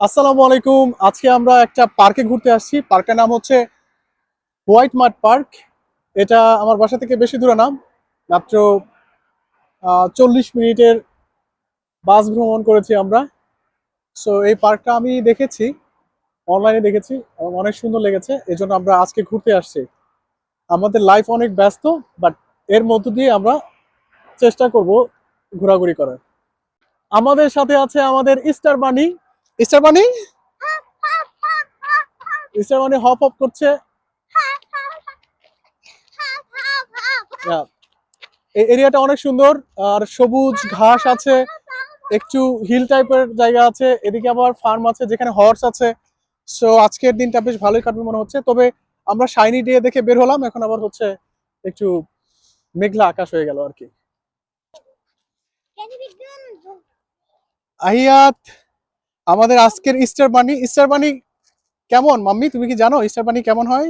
আসসালামু আলাইকুম। আজকে আমরা একটা পার্কে ঘুরতে আসছি। পার্কের নাম হচ্ছে হোয়াইট মার্ট পার্ক। এটা আমার বাসা থেকে বেশি দূরে নাম মাত্র চল্লিশ মিনিটের বাস ভ্রমণ করেছি আমরা। সো এই পার্কটা আমি দেখেছি, অনলাইনে দেখেছি অনেক সুন্দর লেগেছে। এই জন্য আমরা আজকে ঘুরতে আসছি। আমাদের লাইফ অনেক ব্যস্ত বাট এর মধ্য দিয়ে আমরা চেষ্টা করব ঘোরাঘুরি করার। আমাদের সাথে আছে আমাদের Easter bunny Easter bunny Easter bunny hop hop করছে। এরিয়াটা অনেক সুন্দর, আর সবুজ ঘাস আছে, একটু হিল টাইপের জায়গা আছে, এদিকে আবার ফার্ম আছে, যেখানে হর্স আছে। সো আজকের দিনটা বেশ ভালোই কাটবে মনে হচ্ছে। তবে আমরা শাইনি ডে দেখে বের হলাম, এখন আবার হচ্ছে একটু মেঘলা আকাশ হয়ে গেল আর কি। আহিয়াত! আমাদের আজকের ইস্টার বানি ইস্টার বানি কেমন, মাম্মি? তুমি কি জানো ইস্টার বানি কেমন হয়?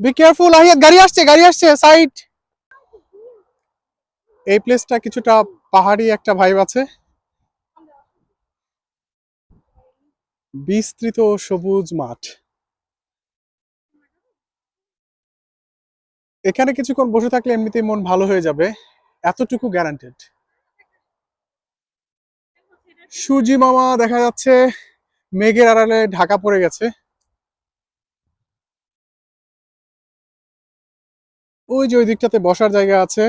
বি কেয়ারফুল আহিয়াত গাড়ি আসছে গাড়ি আসছে সাইড এই প্লেসটা কিছুটা পাহাড়ি একটা ভাইব আছে। বিস্তৃত সবুজ মাঠ। এখানে কিছুক্ষণ বসে থাকলে এমনিতেই মন ভালো হয়ে যাবে। এতটুকু গ্যারান্টেড সুজি মামা দেখা যাচ্ছে, মেঘের আড়ালে ঢাকা পড়ে গেছে। ওই যে ওই দিকটাতে বসার জায়গা আছে।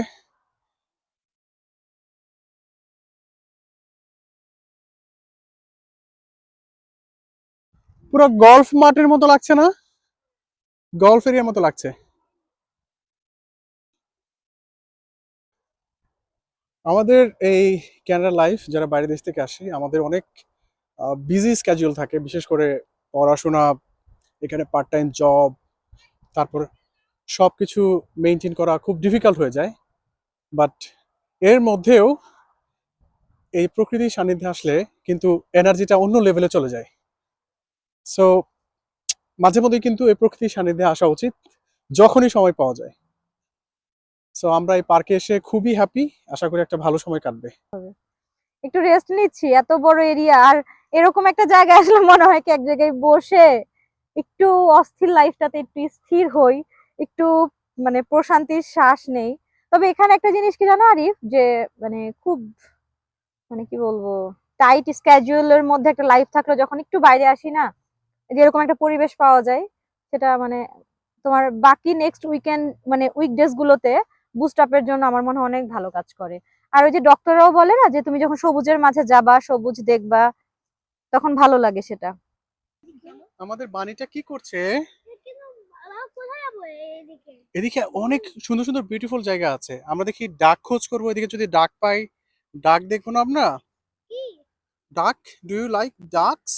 পুরো গল্ফ মাঠের মতো লাগছে না? গল্ফ এরিয়ার মতো লাগছে। আমাদের এই ক্যানাডা লাইফ যারা বাইরে দেশ থেকে আসি, আমাদের অনেক বিজি স্ক্যাজুয়াল থাকে। বিশেষ করে পড়াশোনা, এখানে পার্ট টাইম জব তারপর সব কিছু মেনটেন করা খুব ডিফিকাল্ট হয়ে যায়। বাট এর মধ্যেও এই প্রকৃতির সান্নিধ্যে আসলে কিন্তু এনার্জিটা অন্য লেভেলে চলে যায়। সো মাঝে মধ্যে কিন্তু এই প্রকৃতির সান্নিধ্যে আসা উচিত, যখনই সময় পাওয়া যায়। সো আমরা এই পার্কে এসে খুবই হ্যাপি আশা করি একটা ভালো সময় কাটবে। একটু রেস্ট নিচ্ছি, এত বড় এরিয়া আর এরকম একটা জায়গায় আসলে মনে হয় কি, এক জায়গায় বসে একটু অস্থির লাইফটাতে একটু স্থির হই, একটু মানে প্রশান্তির শ্বাস নেই। তবে এখানে একটা জিনিস কি জানো, আরিফ? যে মানে খুব মানে কি বলব টাইট স্ক্যাজুয়ালের মধ্যে একটা লাইফ থাকলে যখন একটু বাইরে আসি না, যে এরকম একটা পরিবেশ পাওয়া যায়, সেটা মানে তোমার বাকি নেক্সট উইকেন্ড মানে উইকডেজ গুলোতে বুস্ট আপের জন্য আমার মনে হয় অনেক ভালো কাজ করে। আর ওই যে ডক্টররাও বলে না যে তুমি যখন সবুজের মাঝে যাবা সবুজ দেখবা তখন ভালো লাগে সেটা। আমাদের বাণীটা কি করছে? এদিকে অনেক সুন্দর সুন্দর বিউটিফুল জায়গা আছে। আমরা দেখি ডাক খোঁজ করব এদিকে যদি ডাক পাই ডাক দেখব না আমরা ডাক ডু ইউ লাইক ডাকস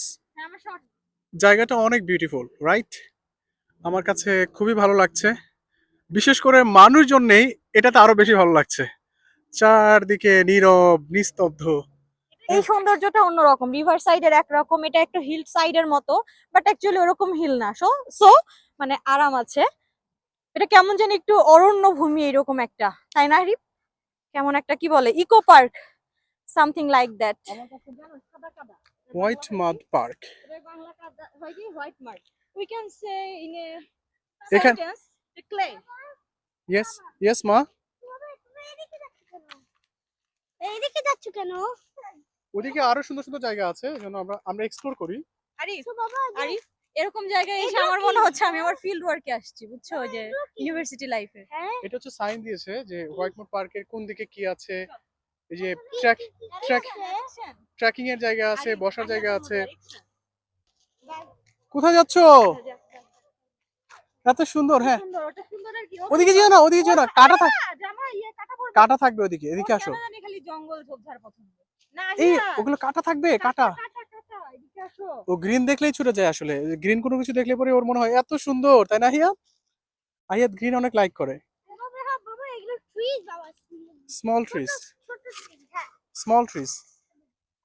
জায়গাটা অনেক বিউটিফুল রাইট আমার কাছে খুবই ভালো লাগছে। বিশেষ করে মানুষজন নেই এটাতে আরও বেশি ভালো লাগছে। চারদিকে নীরব নিস্তব্ধ। এই সৌন্দর্যটা অন্যরকম রিভার সাইডের একরকম এটা একটু হিল সাইডের মতো বাট অ্যাকচুয়ালি ওরকম হিল না। সো সো মানে আরাম আছে। এটা কেমন যেন একটু অরণ্য ভূমি এরকম একটা তাই না কেমন একটা কি বলে eco park something like that white mud park white mark we can say in a এখান- সেন্টেন্স ক্লে ইয়েস ইয়েস মা এইদিকে যাচ্ছ কেন? ওদিকে আরও সুন্দর সুন্দর জায়গা আছে যেন আমরা আমরা এক্সপ্লোর করি। আরিফ বাবা আরিফ এরকম জায়গায় এসে আমার মনে হচ্ছে আমি আমার ফিল্ড ওয়ার্কে আসছি বুঝছ? যে ইউনিভার্সিটি লাইফে হ্যাঁ। এটা হচ্ছে সাইন দিয়েছে যে হোয়াইট মাড পার্কের কোন দিকে কি আছে এই যে ট্র্যাক ট্র্যাক ট্রেকিং এর জায়গা আছে বসার জায়গা আছে। কোথায় যাচ্ছ? এত সুন্দর হ্যাঁ। ওদিকে যেও না ওদিকে যেও না কাটা থাক। ইয়ে কাটা থাকবে ওদিকে এদিকে আসো। এই ওগুলো কাটা থাকবে কাটা ও গ্রিন দেখলেই ছুটে যায় আসলে। গ্রিন কোনো কিছু দেখলে পরে ওর মনে হয় এত সুন্দর তাই না হিয়া? আহিয়াত গ্রিন অনেক লাইক করে। স্মল ট্রিজ স্মল ট্রিজ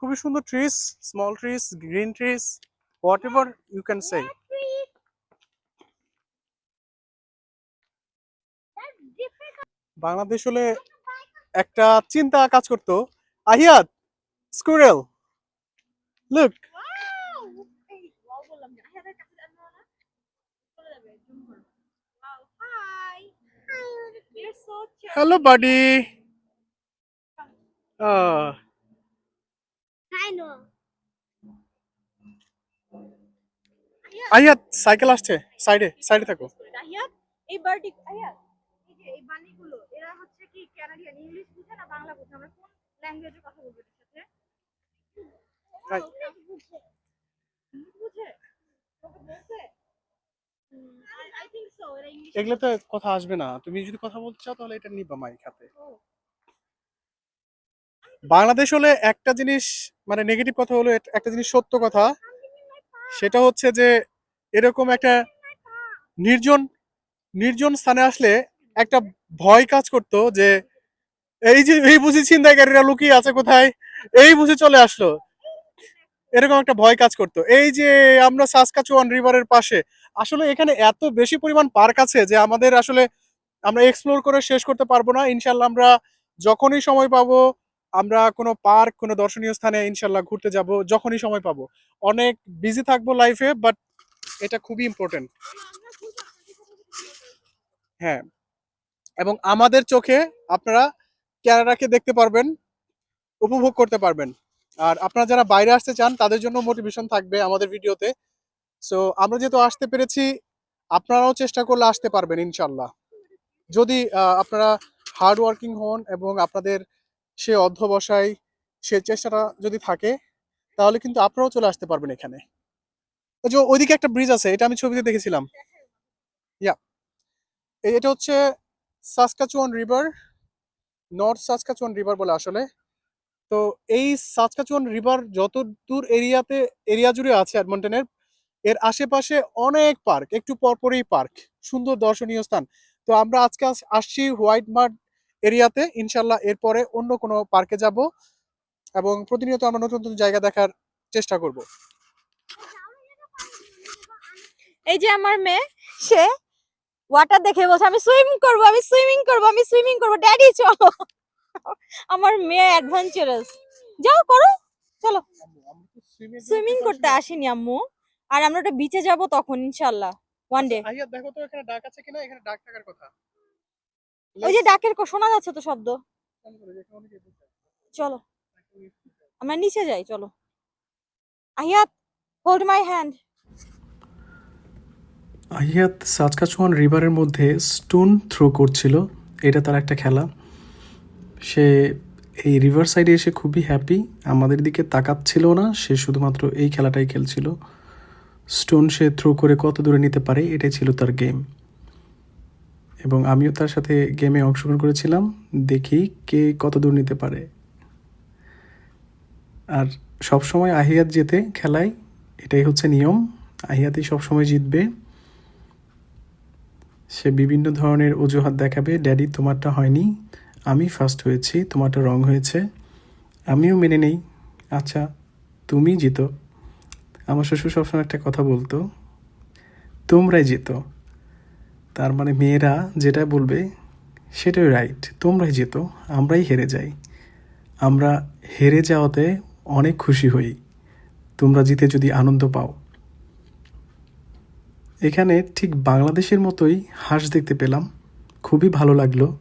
খুবই সুন্দর trees small trees green trees whatever you can say Bangladesh হলে একটা চিন্তা কাজ করতো। Ahiyat, squirrel, look. Hello buddy Ahiyat, cycle আসছে। সাইডে সাইডে থাকো। আহিয়াত, এই বার্ডি আহিয়াত, এই এই হচ্ছে কি কানাডিয়ান ইংলিশ বুঝে না বাংলা বুঝে? আমরা কোন ল্যাঙ্গুয়েজে কথা বলব এদের সাথে? বুঝে? তোকে বলছে আই থিংক সো এরা ইংলিশ এগুলোতে কথা আসবে না। তুমি যদি কথা বলতে চাও তাহলে এটা নিবা মাইক হাতে বাংলাদেশ হলে একটা জিনিস মানে নেগেটিভ কথা হলো একটা জিনিস সত্য কথা। সেটা হচ্ছে যে এরকম একটা নির্জন নির্জন স্থানে আসলে একটা ভয় কাজ করতো যে, এই যে, এই বুঝি ছিনতাইকারীরা লুকিয়ে আছে কোথায়? এই বুঝি চলে আসলো। এরকম একটা ভয় কাজ করতো। এই যে, আমরা সাসকাচুয়ান রিভারের পাশে, আসলে এখানে এত বেশি পরিমাণ পার্ক আছে যে, আমাদের আসলে আমরা এক্সপ্লোর করে শেষ করতে পারব না। ইনশাল্লাহ আমরা যখনই সময় পাবো, আমরা কোনো পার্ক, কোনো দর্শনীয় স্থানে ইনশাল্লাহ ঘুরতে যাব, যখনই সময় পাবো। অনেক বিজি থাকব লাইফে বাট এটা খুবই ইম্পর্টেন্ট হ্যাঁ। এবং আমাদের চোখে আপনারা ক্যারাটাকে দেখতে পারবেন, উপভোগ করতে পারবেন। আর আপনারা যারা বাইরে আসতে চান, তাদের জন্য মোটিভেশন থাকবে আমাদের ভিডিওতে। সো আমরা যেহেতু আসতে পেরেছি, আপনারাও চেষ্টা করলে আসতে পারবেন ইনশাল্লাহ যদি আপনারা হার্ড ওয়ার্কিং হন এবং আপনাদের সে অধ্যবসায়, সে চেষ্টাটা যদি থাকে, তাহলে কিন্তু আপনারাও চলে আসতে পারবেন এখানে। যে ওইদিকে একটা ব্রিজ আছে, এটা আমি ছবিতে দেখেছিলাম। ইয়া এটা হচ্ছে Saskatchewan river north Saskatchewan river বলে আসলে। তো এই সাসকাচুয়ান রিভার যত দূর এরিয়াতে, এরিয়া জুড়ে আছে এডমন্টনের এর আশেপাশে অনেক পার্ক একটু পরপরই পার্ক সুন্দর দর্শনীয় স্থান। তো আমরা আজকে আসছি হোয়াইট মার্ট এরিয়াতে ইনশাল্লাহ এরপরে অন্য কোনো পার্কে যাব এবং প্রতিনিয়ত আমরা নতুন নতুন জায়গা দেখার চেষ্টা করব। এই যে আমার মেয়ে, সে ওয়াটার দেখে বলছে আমি সুইমিং করব আমি সুইমিং করব আমি সুইমিং করব। ড্যাডি চলো। আমার মেয়ে অ্যাডভেঞ্চারাস যাও করো। চলো। সুইমিং করতে আসিনি আম্মু। আর আমরা ওটা বিচে যাব তখন ইনশাল্লাহ ওয়ান ডে আইয়া দেখো তো এখানে ডাক আছে কিনা? এখানে ডাক থাকার কথা। ওই যে ডাকের ক- শোনা যাচ্ছে তো শব্দ। চলো। আমরা নিচে যাই চলো। আহিয়াত হোল্ড মাই হ্যান্ড আহিয়াত সাজকাচুয়ান রিভারের মধ্যে স্টোন থ্রো করছিল, এটা তার একটা খেলা। সে এই রিভার সাইডে এসে খুবই হ্যাপি, আমাদের দিকে তাকাচ্ছিল না, সে শুধুমাত্র এই খেলাটাই খেলছিল। স্টোন সে থ্রো করে কত দূরে নিতে পারে, এটাই ছিল তার গেম। এবং আমিও তার সাথে গেমে অংশগ্রহণ করেছিলাম, দেখি কে কত দূর নিতে পারে। আর সবসময় আহিয়াত যেতে খেলায়, এটাই হচ্ছে নিয়ম। আহিয়াতই সবসময় জিতবে। সে বিভিন্ন ধরনের অজুহাত দেখাবে, ড্যাডি, তোমারটা হয়নি। আমি ফার্স্ট হয়েছি, তোমারটা রং হয়েছে। আমিও মেনে নেই। আচ্ছা তুমি জিতো। আমার শ্বশুর সবসময় একটা কথা বলতো, তোমরাই জিতো। তার মানে মেয়েরা যেটা বলবে, সেটাই রাইট তোমরাই যেতো আমরাই হেরে যাই। আমরা হেরে যাওয়াতে অনেক খুশি হই। তোমরা জিতে যদি আনন্দ পাও। এখানে ঠিক বাংলাদেশের মতোই হাঁস দেখতে পেলাম। খুবই ভালো লাগল।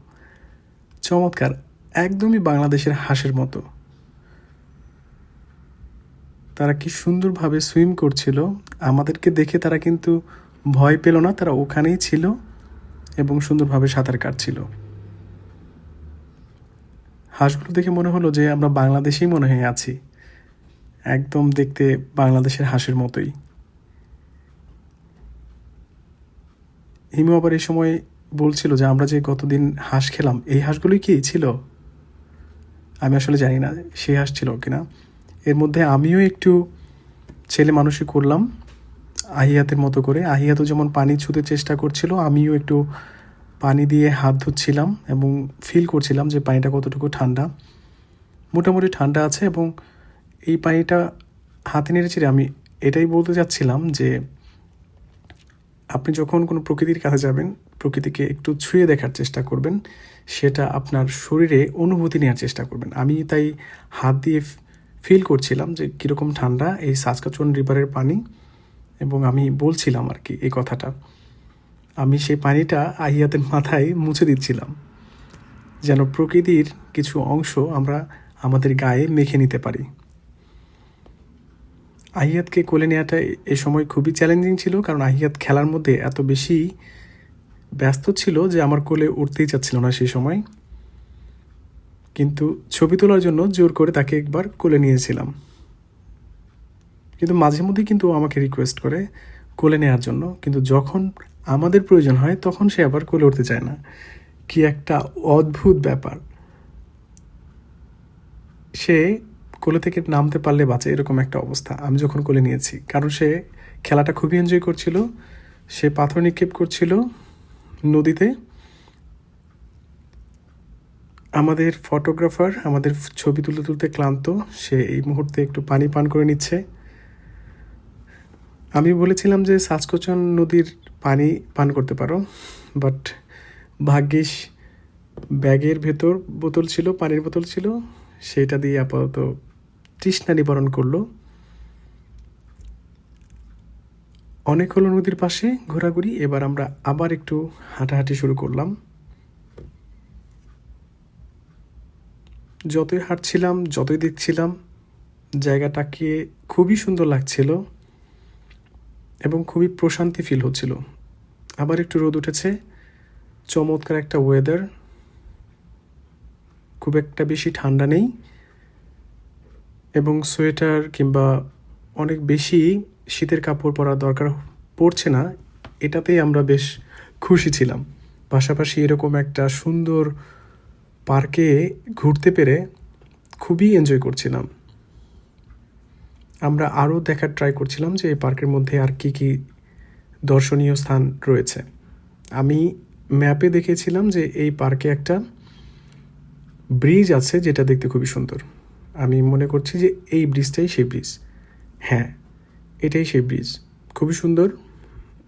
চমৎকার, একদমই বাংলাদেশের হাঁসের মতো। তারা কি সুন্দরভাবে সুইম করছিল, আমাদেরকে দেখে তারা কিন্তু ভয় পেল না, তারা ওখানেই ছিল এবং সুন্দরভাবে সাঁতার কাটছিল। হাঁসগুলো দেখে মনে হলো যে আমরা বাংলাদেশেই মনে হয় আছি। একদম দেখতে বাংলাদেশের হাঁসের মতোই। হিমু আবার এই সময় বলছিল যে আমরা যে গতদিন হাঁস খেলাম, এই হাঁসগুলোই কি ছিল? আমি আসলে জানি না সেই হাঁস ছিল কিনা। এর মধ্যে আমিও একটু ছেলে মানুষই করলাম, আহিয়াতের মতো করে। আহিয়াতও যেমন পানি ছুতে চেষ্টা করছিল, আমিও একটু পানি দিয়ে হাত ধুচ্ছিলাম এবং ফিল করছিলাম যে পানিটা কতটুকু ঠান্ডা। মোটামুটি ঠান্ডা আছে এবং এই পানিটা হাতে নেড়েছিলে আমি এটাই বলতে চাচ্ছিলাম যে আপনি যখন কোনো প্রকৃতির কাছে যাবেন, প্রকৃতিকে একটু ছুঁয়ে দেখার চেষ্টা করবেন, সেটা আপনার শরীরে অনুভূতি নেওয়ার চেষ্টা করবেন। আমি তাই হাত দিয়ে ফিল করছিলাম যে কীরকম ঠান্ডা এই সাসকাচুয়ান রিভারের পানি এবং আমি বলছিলাম আর কি এই কথাটা। আমি সেই পানিটা আহিয়াতের মাথায় মুছে দিচ্ছিলাম। যেন প্রকৃতির কিছু অংশ আমরা আমাদের গায়ে মেখে নিতে পারি। আহিয়াতকে কোলে নেওয়াটা এ সময় খুবই চ্যালেঞ্জিং ছিল, কারণ আহিয়াত খেলার মধ্যে এত বেশি ব্যস্ত ছিল যে আমার কোলে উঠতেই চাচ্ছিল না সেই সময়। কিন্তু ছবি তোলার জন্য জোর করে তাকে একবার কোলে নিয়েছিলাম। কিন্তু মাঝে মধ্যে কিন্তু আমাকে রিকোয়েস্ট করে কোলে নেওয়ার জন্য, কিন্তু যখন আমাদের প্রয়োজন হয় তখন সে আবার কোলে উঠতে চায় না। কি একটা অদ্ভুত ব্যাপার। সে কোলে থেকে নামতে পারলে বাঁচে, এরকম একটা অবস্থা আমি যখন কোলে নিয়েছি। কারণ সে খেলাটা খুবই এনজয় করছিল, সে পাথর নিক্ষেপ করছিল নদীতে। আমাদের ফটোগ্রাফার আমাদের ছবি তুলতে তুলতে ক্লান্ত, সে এই মুহূর্তে একটু পানি পান করে নিচ্ছে। আমি বলেছিলাম যে, সাজকোচন নদীর পানি পান করতে পারো বাট ভাগ্যিস ব্যাগের ভেতর বোতল ছিল, পানির বোতল ছিল, সেটা দিয়ে আপাতত তৃষ্ণা নিবারণ করল। অনেক হলো নদীর পাশে ঘোরাঘুরি, এবার আমরা আবার একটু হাঁটাহাঁটি শুরু করলাম। যতই হাঁটছিলাম, যতই দেখছিলাম জায়গাটাকে খুবই সুন্দর লাগছিল এবং খুবই প্রশান্তি ফিল হচ্ছিল। আবার একটু রোদ উঠেছে, চমৎকার একটা ওয়েদার খুব একটা বেশি ঠান্ডা নেই। এবং সোয়েটার কিংবা অনেক বেশি শীতের কাপড় পরার দরকার পড়ছে না, এটাতেই আমরা বেশ খুশি ছিলাম। পাশাপাশি এরকম একটা সুন্দর পার্কে ঘুরতে পেরে খুবই এনজয় করছিলাম। আমরা আরও দেখার ট্রাই করছিলাম যে এই পার্কের মধ্যে আর কি কি দর্শনীয় স্থান রয়েছে। আমি ম্যাপে দেখেছিলাম যে এই পার্কে একটা ব্রিজ আছে যেটা দেখতে খুবই সুন্দর। আমি মনে করছি যে এই ব্রিজটাই সেই ব্রিজ। হ্যাঁ এটাই সেই ব্রিজ। খুবই সুন্দর।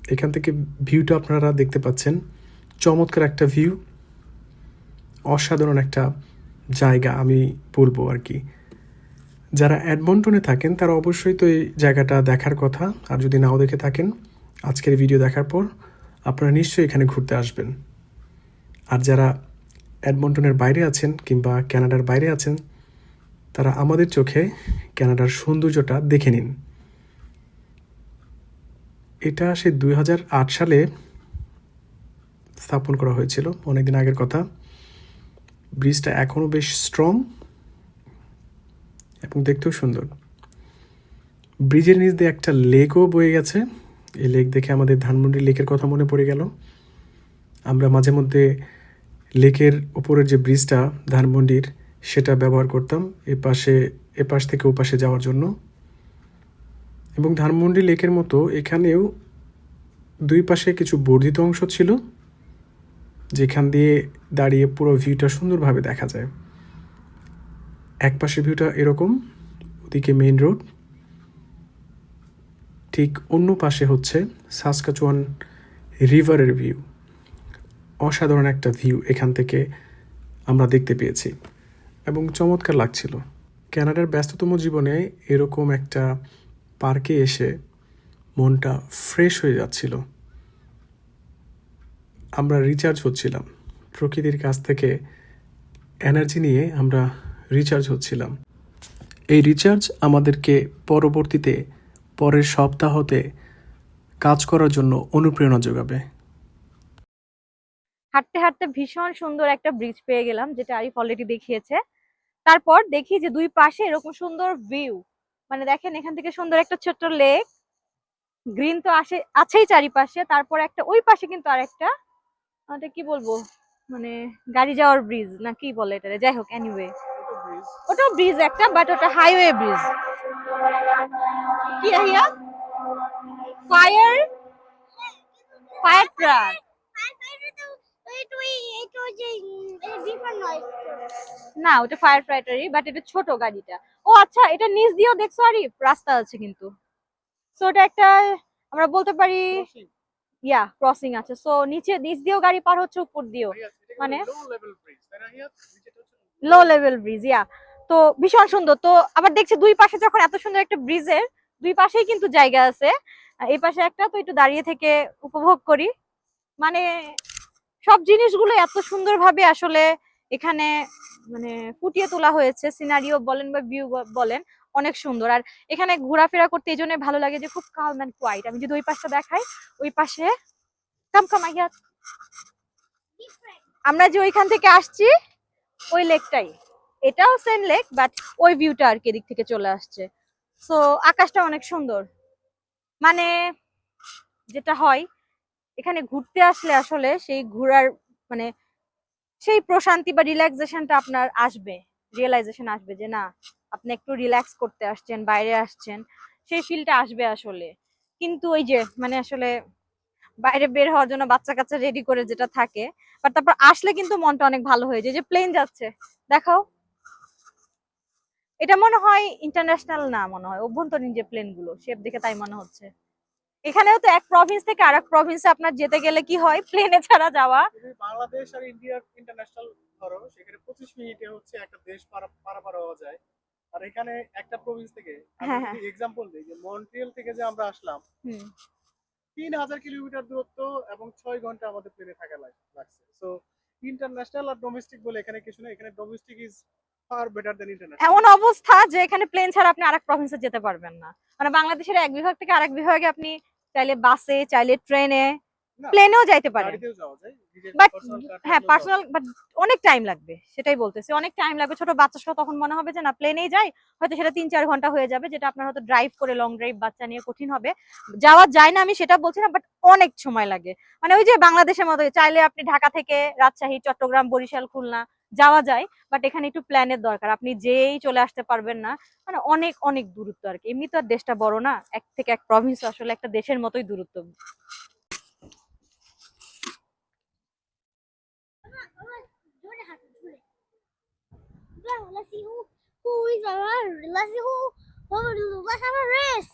এখান থেকে ভিউটা আপনারা দেখতে পাচ্ছেন। চমৎকার একটা ভিউ। অসাধারণ একটা জায়গা আমি বলব আর কি। যারা অ্যাডমন্টনে থাকেন, তারা অবশ্যই তো এই জায়গাটা দেখার কথা। আর যদি নাও দেখে থাকেন, আজকের ভিডিও দেখার পর আপনারা নিশ্চয়ই এখানে ঘুরতে আসবেন। আর যারা অ্যাডমন্টনের বাইরে আছেন কিংবা ক্যানাডার বাইরে আছেন তারা আমাদের চোখে ক্যানাডার সৌন্দর্যটা দেখে নিন। এটা সে দুই হাজার আট সালে স্থাপন করা হয়েছিল। অনেকদিন আগের কথা। ব্রিজটা এখনও বেশ স্ট্রং এবং দেখতেও সুন্দর। ব্রিজের নিচ দিয়ে একটা লেকও বয়ে গেছে। এই লেক দেখে আমাদের ধানমন্ডি লেকের কথা মনে পড়ে গেল। আমরা মাঝে মধ্যে লেকের ওপরের যে ব্রিজটা ধানমন্ডির সেটা ব্যবহার করতাম এ পাশে, এ পাশ থেকে ও পাশে যাওয়ার জন্য। এবং ধানমন্ডি লেকের মতো এখানেও দুই পাশে কিছু বর্ধিত অংশ ছিল, যেখান দিয়ে দাঁড়িয়ে পুরো ভিউটা সুন্দরভাবে দেখা যায়। এক পাশে ভিউটা এরকম, ওদিকে মেইন রোড। ঠিক অন্য পাশে হচ্ছে সাসকাচুয়ান রিভারের ভিউ। অসাধারণ একটা ভিউ এখান থেকে আমরা দেখতে পেয়েছি। এবং চমৎকার লাগছিল। ক্যানাডার ব্যস্ততম জীবনে এরকম একটা পার্কে এসে মনটা ফ্রেশ হয়ে যাচ্ছিল। আমরা রিচার্জ হচ্ছিলাম। প্রকৃতির কাছ থেকে এনার্জি নিয়ে আমরা রিচার্জ হচ্ছিলাম। এই রিচার্জ আমাদেরকে পরবর্তীতে, পরের সপ্তাহতে কাজ করার জন্য অনুপ্রেরণা যোগাবে। হাঁটতে হাঁটতে ভীষণ সুন্দর একটা ব্রিজ পেয়ে গেলাম যেটা আরিফ অলরেডি দেখিয়েছে। তারপর দেখি যে দুই পাশে এরকম সুন্দর ভিউ মানে দেখেন এখান থেকে সুন্দর একটা ছোট্ট লেক গ্রিন তো আসে আছেই চারিপাশে তারপর একটা ওই পাশে কিন্তু আরেকটা ওটা কি বলব মানে গাড়ি যাওয়ার ব্রিজ না কি বলে এটা যাই হোক এনিওয়ে ওটা ব্রিজ একটা বাট ওটা হাইওয়ে ব্রিজ কি আহিয়া? ফায়ার ফায়ার ট্রাক এটা ওই এটা ওই যে ডিফারেন্ট নয় না ওটা ফায়ার ফাইটারই বাট এটা ছোট গাড়িটা। ও আচ্ছা এটা নিচ দিয়েও দেখছ আরিফ? রাস্তা আছে কিন্তু। সো ওটা একটা আমরা বলতে পারি ইয়া ক্রসিং আছে। সো নিচে নিচ দিয়েও গাড়ি পার হচ্ছে উপর দিয়েও। মানে লো লেভেল ব্রিজ তাই না হিয়াত? নিচেটা হচ্ছে লো লেভেল ব্রিজ ইয়া তো ভীষণ সুন্দর। তো আবার দেখছি দুই পাশে যখন এত সুন্দর একটা ব্রিজের দুই পাশেই কিন্তু জায়গা আছে। এই পাশে একটা তো একটু দাঁড়িয়ে থেকে উপভোগ করি। মানে সব জিনিসগুলো এত সুন্দরভাবে আসলে এখানে মানে ফুটিয়ে তোলা হয়েছে। সিনারিও বলেন বা ভিউ বলেন, অনেক সুন্দর। আর এখানে ঘোরাফেরা করতে এই জন্য ভালো লাগে যে খুব কাল ম্যান কোয়াইট আমি যদি ওই পাশটা দেখাই, ওই পাশে আমরা যে ওইখান থেকে আসছি, ওই লেকটাই এটাও সেম লেক বাট ওই ভিউটা আর কি এদিক থেকে চলে আসছে। সো আকাশটা অনেক সুন্দর। মানে যেটা হয় এখানে ঘুরতে আসলে আসলে সেই ঘোরার মানে সেই প্রশান্তি বা রিল্যাক্সেশনটা আপনার আসবে রিয়েলাইজেশন আসবে যে না, আপনি একটু রিল্যাক্স করতে আসছেন, বাইরে আসছেন, সেই ফিলটা আসবে আসলে। কিন্তু ওই যে মানে আসলে বাইরে বের হওয়ার জন্য বাচ্চা কাচ্চা রেডি করে যেটা থাকে বাট তারপর আসলে কিন্তু মনটা অনেক ভালো হয়ে যায় যে প্লেন যাচ্ছে। দেখাও। এটা মনে হয় ইন্টারন্যাশনাল না মনে হয়, অভ্যন্তরীণ যে প্লেনগুলো শেপ দেখে তাই মনে হচ্ছে। এখানেও তো এক প্রভিন্স থেকে আরেক প্রভিন্সে আপনার যেতে গেলে কি হয়? প্লেনে ছাড়া যাওয়া। বাংলাদেশ আর ইন্ডিয়ার ইন্টারন্যাশনাল ধরো সেখানে পঁচিশ মিনিটে হচ্ছে একটা দেশ পারা- পারাপার হওয়া যায়। আর এখানে একটা প্রভিন্স থেকে হ্যাঁ, হ্যাঁ। এক্সাম্পল দিই যে মন্ট্রিয়াল থেকে যে আমরা আসলাম হুম। তিন হাজার কিলোমিটার দূরত্ব এবং ছয় ঘণ্টা আমাদের প্লেনে থাকা লাগ- লাগছে। সো ইন্টারন্যাশনাল আর ডোমেস্টিক বলে এখানে কিছু না এখানে domestic is far better than international এমন অবস্থা যে এখানে প্লেন ছাড়া আপনি আরেক প্রভিন্সে যেতে পারবেন না। মানে বাংলাদেশের এক বিভাগ থেকে আরেক বিভাগে আপনি চাইলে বাসে চাইলে ট্রেনে প্লেনেও যাইতে পারেন। বাট হ্যাঁ পার্সোনাল বাট অনেক টাইম লাগবে সেটাই বলতেছি। অনেক টাইম লাগবে। ছোট বাচ্চা সহ তখন মনে হবে যে না প্লেনেই যাই হয়তো সেটা তিন চার ঘণ্টা হয়ে যাবে যেটা আপনার হয়তো ড্রাইভ করে লং ড্রাইভ বাচ্চা নিয়ে কঠিন হবে। যাওয়া যায় না আমি সেটা বলছি না বাট অনেক সময় লাগে। মানে ওই যে বাংলাদেশের মতো চাইলে আপনি ঢাকা থেকে রাজশাহী চট্টগ্রাম বরিশাল খুলনা যাওয়া যায় বাট এখানে একটু প্ল্যানের দরকার আপনি যেই চলে আসতে পারবেন না মানে অনেক অনেক দূরত্ব আর কি এমনি তো আর দেশটা বড় না, এক থেকে এক প্রভিন্স আসলে একটা দেশের মতোই দূরত্ব let's see who who is. Let's see who race.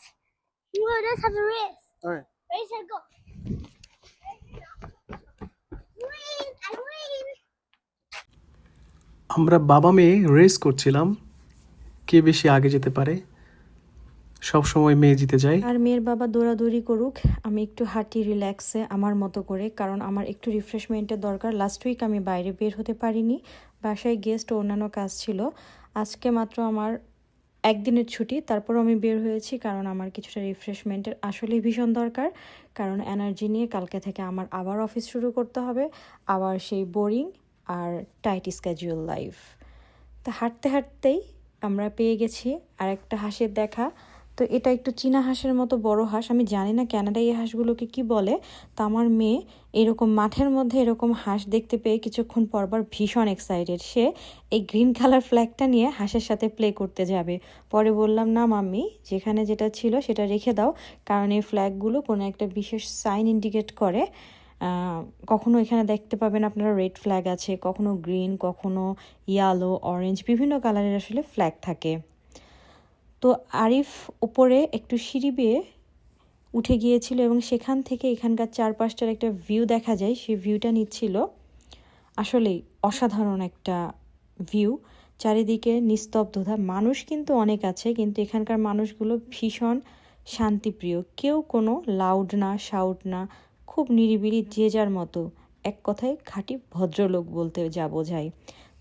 Race. Race and go. আমরা বাবা মেয়ে রেস করছিলাম, কে বেশি আগে যেতে পারে। সব সময় মেয়ে জিতে যায়। আর মেয়ের বাবা দৌড়াদৌড়ি করুক, আমি একটু হাঁটি রিল্যাক্সে আমার মতো করে, কারণ আমার একটু রিফ্রেশমেন্টের দরকার। লাস্ট উইক আমি বাইরে বের হতে পারিনি, বাসায় গেস্ট অন্যান্য কাজ ছিল। আজকে মাত্র আমার একদিনের ছুটি, তারপরও আমি বের হয়েছি কারণ আমার কিছুটা রিফ্রেশমেন্টের আসলেই ভীষণ দরকার। কারণ এনার্জি নিয়ে কালকে থেকে আমার আবার অফিস শুরু করতে হবে, আবার সেই বোরিং আর টাইট স্ক্যাজুয়াল লাইফ তা হাঁটতে হাঁটতেই আমরা পেয়ে গেছি আর একটা হাঁসের দেখা। তো এটা একটু চীনা হাঁসের মতো বড় হাঁস। আমি জানি না ক্যানাডায় এই হাঁসগুলোকে কি বলে। তা আমার মেয়ে এরকম মাঠের মধ্যে এরকম হাঁস দেখতে পেয়ে কিছুক্ষণ পরবার ভীষণ এক্সাইটেড সে এই গ্রিন কালার ফ্ল্যাগটা নিয়ে হাঁসের সাথে প্লে করতে যাবে। পরে বললাম, না মাম্মি, যেখানে যেটা ছিল সেটা রেখে দাও। কারণ এই ফ্ল্যাগগুলো কোনো একটা বিশেষ সাইন ইন্ডিকেট করে। কখনো এখানে দেখতে পাবেন আপনারা রেড ফ্ল্যাগ আছে, কখনো গ্রিন কখনো ইয়ালো অরেঞ্জ বিভিন্ন কালারের আসলে ফ্ল্যাগ থাকে। তো আরিফ উপরে একটু সিঁড়ি বেয়ে উঠে গিয়েছিল এবং সেখান থেকে এখানকার চারপাশটার একটা ভিউ দেখা যায়, সেই ভিউটা নিচ্ছিল। আসলেই অসাধারণ একটা ভিউ চারিদিকে নিস্তব্ধতা। মানুষ কিন্তু অনেক আছে, কিন্তু এখানকার মানুষগুলো ভীষণ শান্তিপ্রিয়। কেউ কোনো লাউড না শাউট না। খুব নিরিবিলি যে যার মতো। এক কথায় খাঁটি ভদ্রলোক বলতে যা বোঝায়।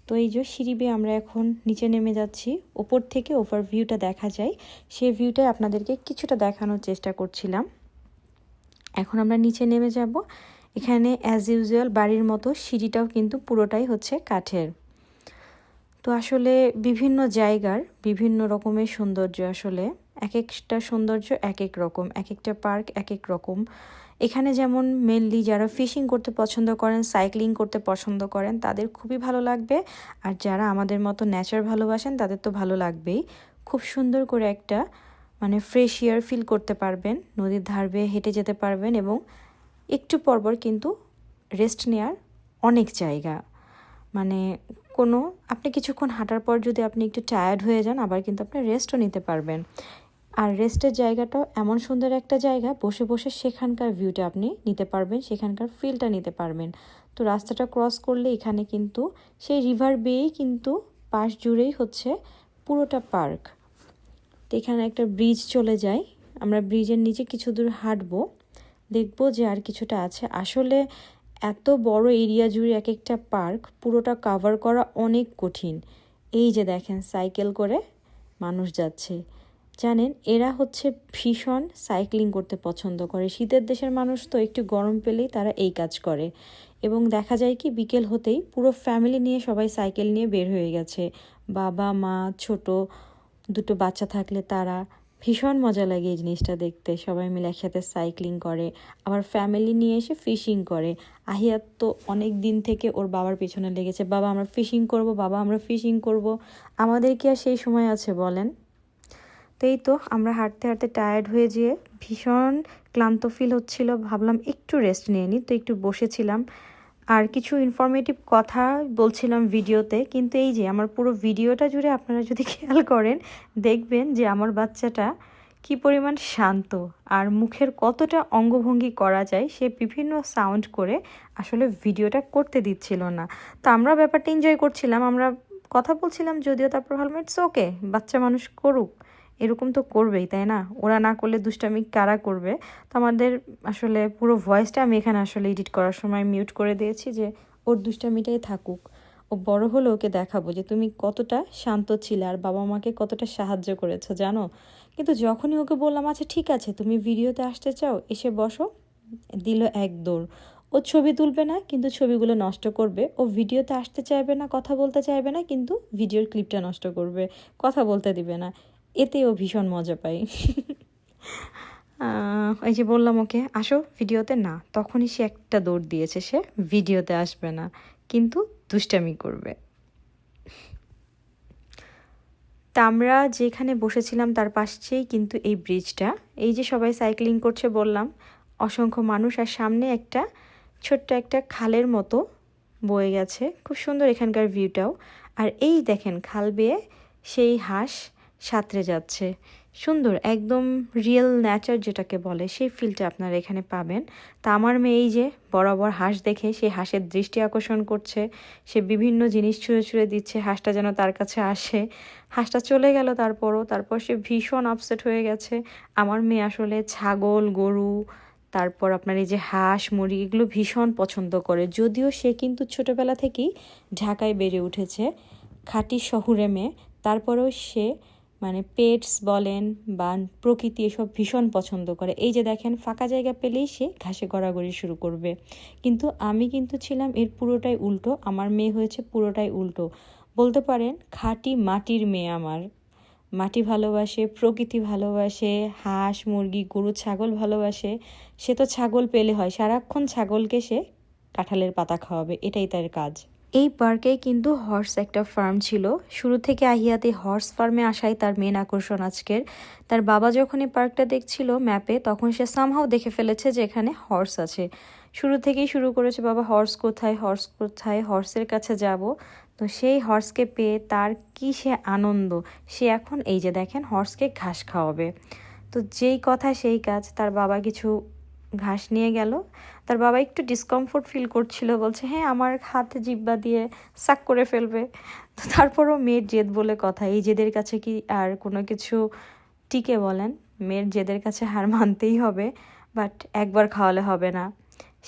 তো এই যে সিঁড়ি বেয়ে আমরা এখন নিচে নেমে যাচ্ছি। ওপর থেকে ওভার ভিউটা দেখা যায়। সেই ভিউটাই আপনাদেরকে কিছুটা দেখানোর চেষ্টা করছিলাম। এখন আমরা নিচে নেমে যাব। এখানে অ্যাজ ইউজুয়াল বাড়ির মতো সিঁড়িটাও কিন্তু পুরোটাই হচ্ছে কাঠের। তো আসলে বিভিন্ন জায়গার বিভিন্ন রকমের সৌন্দর্য আসলে। এক একটা সৌন্দর্য এক এক রকম। এক একটা পার্ক এক এক রকম। এখানে যেমন মেনলি যারা ফিশিং করতে পছন্দ করেন সাইক্লিং করতে পছন্দ করেন, তাদের খুবই ভালো লাগবে। আর যারা আমাদের মতো নেচার ভালোবাসেন, তাদের তো ভালো লাগবেই। খুব সুন্দর করে একটা মানে ফ্রেশ এয়ার ফিল করতে পারবেন, নদীর ধার বেয়ে হেঁটে যেতে পারবেন এবং একটু পরপর কিন্তু রেস্ট নেওয়ার অনেক জায়গা। মানে কোনো, আপনি কিছুক্ষণ হাঁটার পর যদি আপনি একটু টায়ার্ড হয়ে যান, আবার কিন্তু আপনি রেস্টও নিতে পারবেন। আর রেস্টের জায়গাটাও এমন সুন্দর একটা জায়গা, বসে বসে সেখানকার ভিউটা আপনি নিতে পারবেন, সেখানকার ফিলটা নিতে পারবেন। তো রাস্তাটা ক্রস করলে এখানে কিন্তু সেই রিভার বেয়েই কিন্তু পাশ জুড়েই হচ্ছে পুরোটা পার্ক তো এখানে একটা ব্রিজ চলে যায়। আমরা ব্রিজের নিচে কিছু দূর হাঁটবো, দেখব যে আর কিছুটা আছে। আসলে এত বড় এরিয়া জুড়ে এক একটা পার্ক পুরোটা কভার করা অনেক কঠিন। এই যে দেখেন সাইকেল করে মানুষ যাচ্ছে। জানেন, এরা হচ্ছে ভীষণ সাইক্লিং করতে পছন্দ করে। শীতের দেশের মানুষ তো একটু গরম পেলেই তারা এই কাজ করে। এবং দেখা যায় কি, বিকেল হতেই পুরো ফ্যামিলি নিয়ে সবাই সাইকেল নিয়ে বের হয়ে গেছে। বাবা, মা, ছোট, দুটো বাচ্চা থাকলে তারা ভীষণ মজা লাগে এই জিনিসটা দেখতে। সবাই মিলে একসাথে সাইক্লিং করে। আবার ফ্যামিলি নিয়ে এসে ফিশিং করে। আহিয়াত তো অনেক দিন থেকে ওর বাবার পেছনে লেগেছে। বাবা, আমরা ফিশিং করব, বাবা, আমরা ফিশিং করব। আমাদের কি আর সেই সময় আছে বলেন? তো এই তো আমরা হাঁটতে হাঁটতে টায়ার্ড হয়ে যেয়ে ভীষণ ক্লান্ত ফিল হচ্ছিল। ভাবলাম একটু রেস্ট নিয়ে নিই তো একটু বসেছিলাম। আর কিছু ইনফরমেটিভ কথা বলছিলাম ভিডিওতে কিন্তু এই যে আমার পুরো ভিডিওটা জুড়ে আপনারা যদি খেয়াল করেন, দেখবেন যে আমার বাচ্চাটা কি পরিমাণ শান্ত আর মুখের কতটা অঙ্গভঙ্গি করা যায় সে বিভিন্ন সাউন্ড করে আসলে ভিডিওটা করতে দিচ্ছিল না। তো আমরা ব্যাপারটা এনজয় করছিলাম, আমরা কথা বলছিলাম, যদিও তারপর ভাবলাম ওকে বাচ্চা মানুষ করুক। এরকম তো করবেই, তাই না? ওরা না করলে দুষ্টামি কারা করবে? তো আমাদের আসলে পুরো ভয়েসটা আমি এখানে আসলে এডিট করার সময় মিউট করে দিয়েছি যে ওর দুষ্টামিটাই থাকুক। ও বড় হলে ওকে দেখাবো যে তুমি কতটা শান্ত ছিলে আর বাবা মাকে কতটা সাহায্য করেছ, জানো? কিন্তু যখনই ওকে বললাম আচ্ছা ঠিক আছে, তুমি ভিডিওতে আসতে চাও, এসে বসো। দিল এক দৌড়। ও ছবি তুলবে না, কিন্তু ছবিগুলো নষ্ট করবে। ও ভিডিওতে আসতে চাইবে না, কথা বলতে চাইবে না, কিন্তু ভিডিওর ক্লিপটা নষ্ট করবে, কথা বলতে দিবে না। এতে ও ভীষণ মজা পাই। এই যে বললাম ওকে, আসো ভিডিওতে। না, তখনই সে একটা দৌড় দিয়েছে, সে ভিডিওতে আসবে না, কিন্তু দুষ্টামি করবে। তা আমরা যেখানে বসেছিলাম তার পাশেই কিন্তু এই ব্রিজটা এই যে সবাই সাইক্লিং করছে বললাম, অসংখ্য মানুষ, আর সামনে একটা ছোট্ট একটা খালের মতো বয়ে গেছে। খুব সুন্দর এখানকার ভিউটাও আর এই দেখেন, খাল বেয়ে সেই হাঁস সাঁতরে যাচ্ছে। সুন্দর, একদম রিয়েল ন্যাচার যেটাকে বলে, সেই ফিলটা আপনারা এখানে পাবেন। তা আমার মেয়ে এই যে বরাবর হাঁস দেখে, সে হাঁসের দৃষ্টি আকর্ষণ করছে, সে বিভিন্ন জিনিস ছুঁড়ে ছুঁড়ে দিচ্ছে, হাঁসটা যেন তার কাছে আসে। হাঁসটা চলে গেল তারপরও, তারপর সে ভীষণ আপসেট হয়ে গেছে। আমার মেয়ে আসলে ছাগল, গরু, তারপর আপনার এই যে হাঁস, মুরগি, এগুলো ভীষণ পছন্দ করে। যদিও সে কিন্তু ছোটোবেলা থেকেই ঢাকায় বেড়ে উঠেছে, খাঁটি শহুরে মেয়ে। তারপরেও সে মানে পেটস বলেন বা প্রকৃতি এসব ভীষণ পছন্দ করে। এই যে দেখেন, ফাঁকা জায়গা পেলেই সে ঘাসে গড়াগড়ি শুরু করবে। কিন্তু আমি কিন্তু ছিলাম এর পুরোটাই উল্টো, আমার মেয়ে হয়েছে পুরোটাই উল্টো। বলতে পারেন, খাঁটি মাটির মেয়ে আমার। মাটি ভালোবাসে, প্রকৃতি ভালোবাসে, হাঁস, মুরগি, গরু, ছাগল ভালোবাসে। সে তো ছাগল পেলে হয়, সারাক্ষণ ছাগলকে সে কাঁঠালের পাতা খাওয়াবে, এটাই তার কাজ। এই পার্কে কিন্তু হর্স একটা ফার্ম ছিল। শুরু থেকে আহিয়াতে হর্স ফার্মে আসাই তার মেন আকর্ষণ আজকের। তার বাবা যখন এই পার্কটা দেখছিল ম্যাপে তখন সে সামহাও দেখে ফেলেছে যে এখানে হর্স আছে। শুরু থেকেই শুরু করেছে, বাবা, হর্স কোথায়? হর্স কোথায়? হর্সের কাছে যাব। তো সেই হর্সকে পেয়ে তার কি সে আনন্দ, সে এখন এই যে দেখেন, হর্সকে ঘাস খাওয়াবে। তো যেই কথা, সেই কাজ, তার বাবা কিছু ঘাস নিয়ে গেল। তার বাবা একটু ডিসকমফোর্ট ফিল করছিল, বলছে হ্যাঁ আমার হাতে জিব্বা দিয়ে সাক করে ফেলবে। তো তারপরও মেয়ের জেদ বলে কথা, এই জেদের কাছে কি আর কোনো কিছু টিকে বলেন? মেয়ের জেদের কাছে হার মানতেই হবে বাট একবার খাওয়ালে হবে না।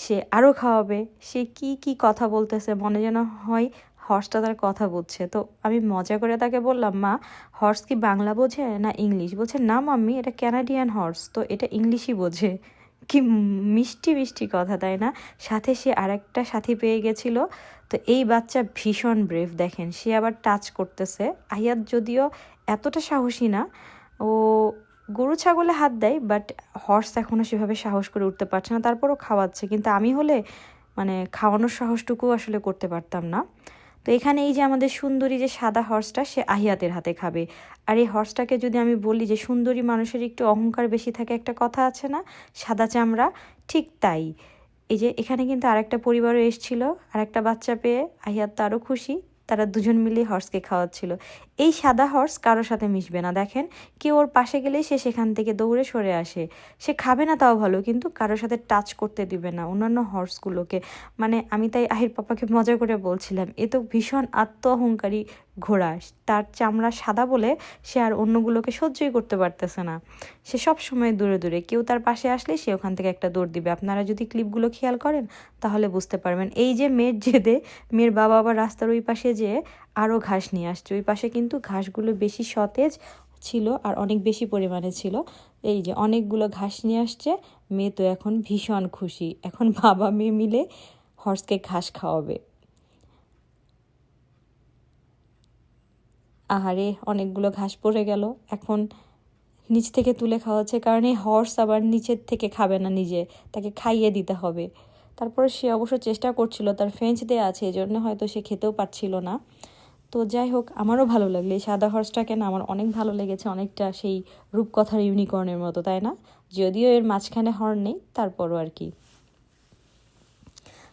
সে আরও খাওয়াবে। সে কি কি কথা বলতেছে, মনে যেন হয় হর্সটা তার কথা বুঝছে। তো আমি মজা করে তাকে বললাম, মা হর্স কি বাংলা বোঝে না ইংলিশ? বলছে, না, মাম্মি, এটা ক্যানাডিয়ান হর্স তো এটা ইংলিশই বোঝে। কি মিষ্টি মিষ্টি কথা, তাই না? সাথে সে আরেকটা সাথী পেয়ে গেছিল। তো এই বাচ্চা ভীষণ ব্রেভ দেখেন। সে আবার টাচ করতেছে। আহিয়াত যদিও এতটা সাহসী না, ও গরু, ছাগলে হাত দেয় বাট হর্স এখনও সেভাবে সাহস করে উঠতে পারছে না। তারপরও খাওয়াচ্ছে। কিন্তু আমি হলে মানে খাওয়ানোর সাহসটুকু আসলে করতে পারতাম না। তো এখানে এই যে আমাদের সুন্দরী যে সাদা হর্সটা সে আহিয়াতের হাতে খাবে। আর এই হর্সটাকে যদি আমি বলি যে সুন্দরী মানুষের একটু অহংকার বেশি থাকে, একটা কথা আছে না? সাদা চামড়া, ঠিক তাই। এই যে এখানে কিন্তু আরেকটা পরিবারও এসছিল আর একটা বাচ্চা পেয়ে আহিয়াত তো আরও খুশি। তারা দুজন মিলে হর্সকে খাওয়াচ্ছিল। এই সাদা হর্স কারোর সাথে মিশবে না, দেখেন? কেউ ওর পাশে গেলেই সে সেখান থেকে দৌড়ে সরে আসে। সে খাবে না তাও ভালো, কিন্তু কারোর সাথে টাচ করতে দিবে না অন্যান্য হর্সগুলোকে। মানে আমি তাই আহির পাপাকে মজা করে বলছিলাম, এ তো ভীষণ আত্ম অহংকারী ঘোড়া তার চামড়া সাদা বলে সে আর অন্যগুলোকে সহ্যই করতে পারতেছে না। সে সব সময় দূরে দূরে। কেউ তার পাশে আসলে সে ওখান থেকে একটা দৌড় দিবে। আপনারা যদি ক্লিপগুলো খেয়াল করেন, তাহলে বুঝতে পারবেন। এই যে মেয়ের জেদে, মেয়ের বাবা আবার রাস্তার ওই পাশে যেয়ে আরও ঘাস নিয়ে আসছে। ওই পাশে কিন্তু ঘাসগুলো বেশি সতেজ ছিল আর অনেক বেশি পরিমাণে ছিল। এই যে অনেকগুলো ঘাস নিয়ে আসছে। মেয়ে তো এখন ভীষণ খুশি। এখন বাবা মেয়ে মিলে হর্সকে ঘাস খাওয়াবে। আহারে, অনেকগুলো ঘাস পড়ে গেল। এখন নিচ থেকে তুলে খাওয়াচ্ছে কারণ এই হর্স আবার নিচের থেকে খাবে না নিজে, তাকে খাইয়ে দিতে হবে। তারপরে সে অবশ্য চেষ্টা করছিল, তার ফেঞ্চ দেওয়া আছে এই জন্য হয়তো সে খেতেও পারছিল না। তো যাই হোক, আমারও ভালো লাগল এই সাদা হর্সটাকে না আমার অনেক ভালো লেগেছে অনেকটা সেই রূপকথার ইউনিকর্নের মতো, তাই না? যদিও এর মাঝখানে হর্ন নেই, তারপরও আর কি।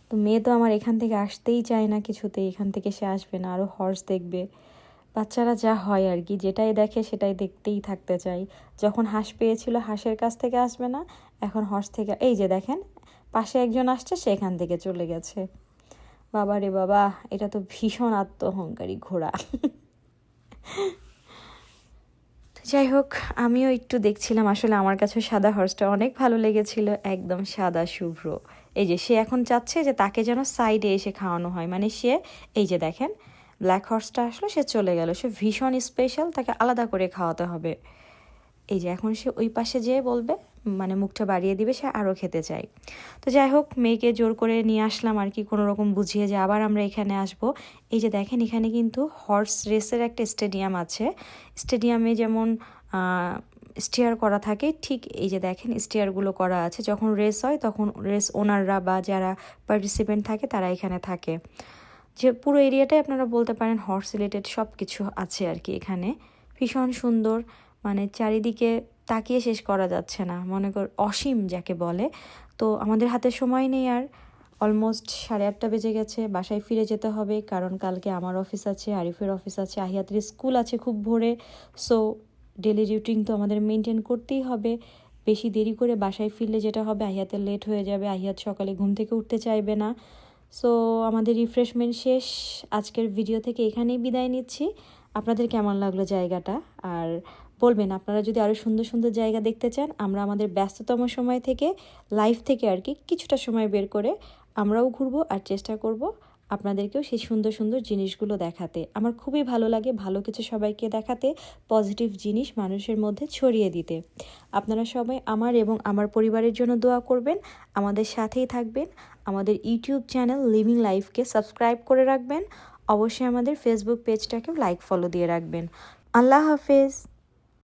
তো মেয়ে তো আমার এখান থেকে আসতেই চায় না কিছুতেই, এখান থেকে সে আসবে না আরও হর্স দেখবে। বাচ্চারা যা হয় আর কি, যেটাই দেখে সেটাই দেখতেই থাকতে চাই। যখন হাঁস পেয়েছিল হাঁসের কাছ থেকে আসবে না, এখন হর্স থেকে, এই যে দেখেন, পাশে একজন আসছে, সেখান থেকে চলে গেছে। বাবা রে বাবা, এটা তো ভীষণ আত্মহংকারী ঘোড়া। যাই হোক, আমিও একটু দেখছিলাম, আসলে আমার কাছে সাদা হর্সটা অনেক ভালো লেগেছিল, একদম সাদা, শুভ্র। এই যে সে এখন চাচ্ছে যে তাকে যেন সাইডে এসে খাওয়ানো হয় মানে সে, এই যে দেখেন ব্ল্যাক হর্সটা আসলো, সে চলে গেল। সে ভীষণ স্পেশাল তাকে আলাদা করে খাওয়াতে হবে। এই যে, এখন সে ওই পাশে যেয়ে বলবে মানে মুখটা বাড়িয়ে দিবে, সে আরও খেতে চায় তো যাই হোক, মেয়েকে জোর করে নিয়ে আসলাম আর কি, কোনো রকম বুঝিয়ে যে আবার আমরা এখানে আসব। এই যে দেখেন, এখানে কিন্তু হর্স রেসের একটা স্টেডিয়াম আছে। স্টেডিয়ামে যেমন স্টিয়ার করা থাকে, ঠিক এই যে দেখেন স্টিয়ারগুলো করা আছে। যখন রেস হয়, তখন রেস ওনাররা বা যারা পার্টিসিপেন্ট থাকে, তারা এখানে থাকে। যে পুরো এরিয়াটাই আপনারা বলতে পারেন হর্স রিলেটেড সব কিছু আছে আর কি এখানে। ভীষণ সুন্দর মানে চারিদিকে তাকিয়ে শেষ করা যাচ্ছে না, মনে কর অসীম যাকে বলে। তো আমাদের হাতে সময় নেই আর অলমোস্ট সাড়ে আটটা বেজে গেছে, বাসায় ফিরে যেতে হবে, কারণ কালকে আমার অফিস আছে, আরিফের অফিস আছে, আহিয়াতের স্কুল আছে খুব ভোরে সো ডেলি রুটিন তো আমাদের মেনটেন করতেই হবে। বেশি দেরি করে বাসায় ফিরলে যেটা হবে আহিয়াতের লেট হয়ে যাবে, আহিয়াত সকালে ঘুম থেকে উঠতে চাইবে না। সো আমাদের রিফ্রেশমেন্ট শেষ। আজকের ভিডিও থেকে এখানেই বিদায় নিচ্ছি। আপনাদের কেমন লাগল জায়গাটা? আর বলবেন, আপনারা যদি আরও সুন্দর সুন্দর জায়গা দেখতে চান, আমরা আমাদের ব্যস্ততম সময় থেকে লাইফ থেকে আর কি, কিছুটা সময় বের করে আমরাও ঘুরবো আর চেষ্টা করব। আপনাদেরকেও সেই সুন্দর সুন্দর জিনিসগুলো দেখাতে। আমার খুবই ভালো লাগে ভালো কিছু সবাইকে দেখাতে, পজিটিভ জিনিস মানুষের মধ্যে ছড়িয়ে দিতে। আপনারা সবাই আমার এবং আমার পরিবারের জন্য দোয়া করবেন, আমাদের সাথেই থাকবেন, আমাদের ইউটিউব চ্যানেল লিভিং লাইফকে সাবস্ক্রাইব করে রাখবেন, অবশ্যই আমাদের ফেসবুক পেজটাকেও লাইক, ফলো দিয়ে রাখবেন। আল্লাহ হাফেজ।